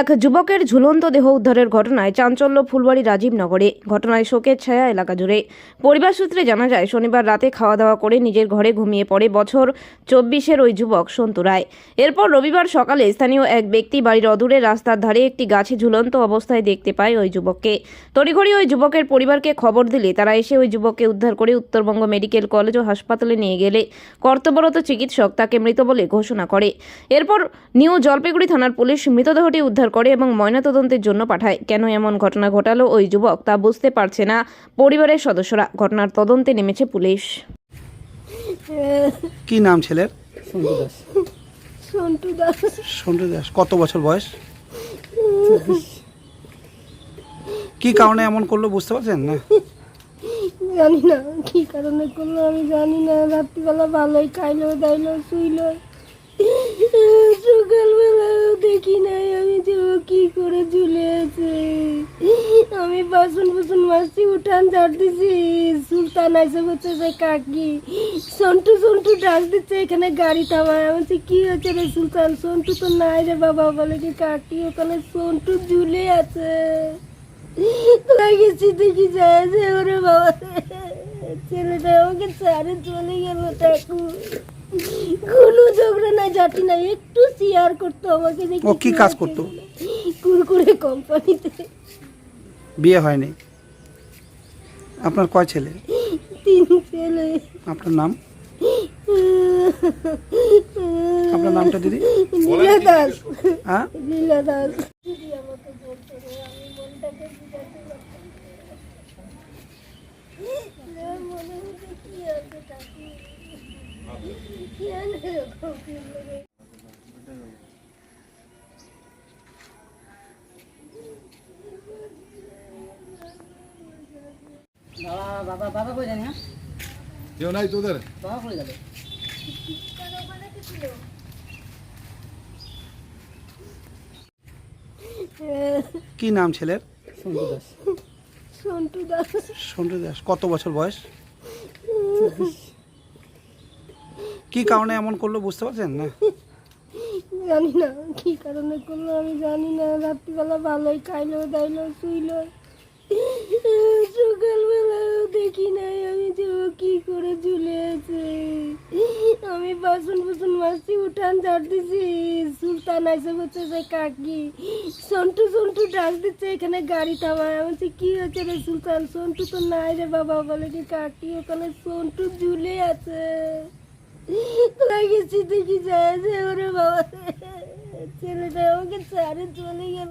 এক যুবকের ঝুলন্ত দেহ উদ্ধারের ঘটনায় চাঞ্চল্য ফুলবাড়ি রাজীবনগরে। ঘটনায় শোকের ছায়া এলাকা জুড়ে। পরিবার সূত্রে জানা যায়, শনিবার রাতে খাওয়া দাওয়া করে নিজের ঘরে ঘুমিয়ে পড়ে বছর চব্বিশের ওই যুবক সন্তু রায়। এরপর রবিবার সকালে স্থানীয় এক ব্যক্তি বাড়ির অদূরে রাস্তার ধারে একটি গাছে ঝুলন্ত অবস্থায় দেখতে পায় ওই যুবককে। তড়িঘড়ি ওই যুবকের পরিবারকে খবর দিলে তারা এসে ওই যুবককে উদ্ধার করে উত্তরবঙ্গ মেডিকেল কলেজ ও হাসপাতালে নিয়ে গেলে। কর্তব্যরত চিকিৎসক তাকে মৃত বলে ঘোষণা করে। এরপর নিউ জলপাইগুড়ি থানার পুলিশ মৃতদেহটি উদ্ধার করে এবং ময়নাতদন্তের জন্য পাঠায়। কেন এমন ঘটনা ঘটালো ওই যুবক তা বুঝতে পারছে না। পরিবারের সদস্যরা ঘটনার তদন্তে নেমেছে পুলিশ। কি নাম ছেলের? সন্তু দাস। সন্টু দাস। সন্টু দাস কত বছর বয়স? কি কারণে এমন করল বুঝতে পারছেন না? জানি না কি কারণে করল আমি জানি না। রাত্রিবেলা ভালোই খাইলো দাইলো শুইলো। সকালবেলা দেখি নাই করে ঝুলে আছে আমি বাসন বাসন মাসি উঠান দিছি সুলতান এসে বলছে যে কাকি সন্টু সন্টু ডাক দিচ্ছে এখানে গাড়ি থামায়। আমি বলছি কি হচ্ছে রে সুলতান? সন্টু তো নাই রে বাবা। বলে কি কাকি ওখানে সন্টু ঝুলে আছে। লাগেছি দেখি যায় যে ওরে বাবা? ছেলেটা আমাকে ছাড়ে চলে গেল ঠাকুর। কোনো ঝগড়া না জাতি না একটু শেয়ার করতো আমাকে ও কি কাজ করতো? কুরকুরে কোম্পানিতে। বিয়ে হয়নি? আপনার কয় ছেলে? তিন ছেলে। আপনার নাম? আপনার নামটা দিদি? লীলা দাস। হ্যাঁ? লীলা দাস। মনে হচ্ছে কি আছে বাবা বাবা বাবা কই জানি হ্যাঁ কেউ নাই তোদের? বাবা কই গেল? কি নাম ছেলের? সন্তু দাস। সন্টু দাস। সন্টু দাস কত বছর বয়স? কি কারণে এমন করল বুঝতে পারছেন না? জানি না কি কারণে করল আমি জানি না। রাত্রিবেলা ভালোই খাইলো দাইলো শুইলো। দেখি নাই? আমি যে ও কি করে ঝুলে আছে? আমি বাসন বাসন মাসি উঠান ঝাড় দিছি সুলতান এসে বলছে যে, কাকি, সন্টু সন্টু ডাক দিচ্ছে, এখানে গাড়ি থামায়। আমি বলছি, কি হচ্ছে রে সুলতান? সন্টু তো নাই রে বাবা। বলে কি, কাকি, ওখানে সন্টু ঝুলে আছে। লাগেছি দেখি যায় ওরে বাবা, ছেলেটা আমাকে ছাড়ে চলে গেল।